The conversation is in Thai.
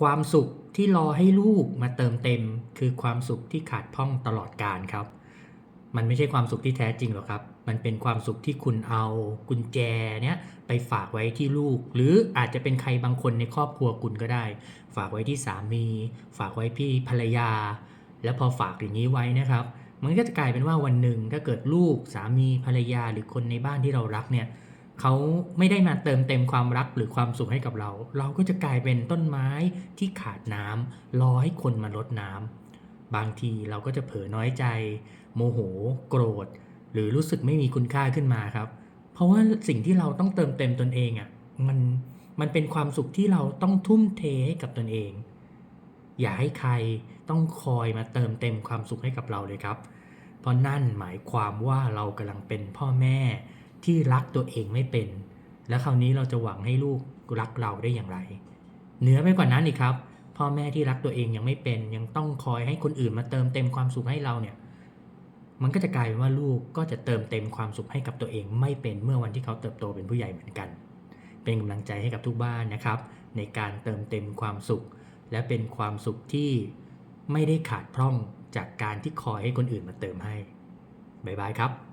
ความสุขที่รอให้ลูกมาเติมเต็ม คือความสุขที่ขาดพ่องตลอดกาลครับ มันไม่ใช่ความสุขที่แท้จริงหรอกครับ มันเป็นความสุขที่คุณเอากุญแจเนี้ยไปฝากไว้ที่ลูก หรืออาจจะเป็นใครบางคนในครอบครัวคุณก็ได้ ฝากไว้ที่สามี ฝากไว้พี่ภรรยา แล้วพอฝากอย่างนี้ไว้นะครับ มันก็จะกลายเป็นว่าวันหนึ่งถ้าเกิดลูกสามีภรรยาหรือคนในบ้านที่เรารักเนี่ย เขาไม่ได้มาเติมเต็มความรักหรือความสุขให้กับเรา เราก็จะกลายเป็นต้นไม้ที่ขาดน้ำรอให้คนมารดน้ำบางทีเราก็จะเผลอน้อยใจ โมโห โกรธ หรือรู้สึกไม่มีคุณค่าขึ้นมาครับ เพราะว่าสิ่งที่เราต้องเติมเต็มตนเองอะ่ะมันมันเป็นความสุขที่เราต้องทุ่มเทให้กับตนเอง อย่าให้ใครต้องคอยมาเติมเต็มความสุขให้กับเราเลยครับ เพราะนั่นหมายความว่าเรากำลังเป็นพ่อแม่ ที่รักตัวเองไม่เป็น แล้วคราวนี้เราจะหวังให้ลูกรักเราได้อย่างไร เหนือไปกว่านั้นอีกครับ พ่อแม่ที่รักตัวเองยังไม่เป็น ยังต้องคอยให้คนอื่นมาเติมเต็มความสุขให้เราเนี่ยมันก็จะกลายเป็นว่าลูกก็จะเติมเต็มความสุขให้กับตัวเองไม่เป็นเมื่อวันที่เขาเติบโตเป็นผู้ใหญ่เหมือนกัน เป็นกำลังใจให้กับทุกบ้านนะครับ ในการเติมเต็มความสุข และเป็นความสุขที่ไม่ได้ขาดพร่องจากการที่คอยให้คนอื่นมาเติมให้บ๊ายบายครับ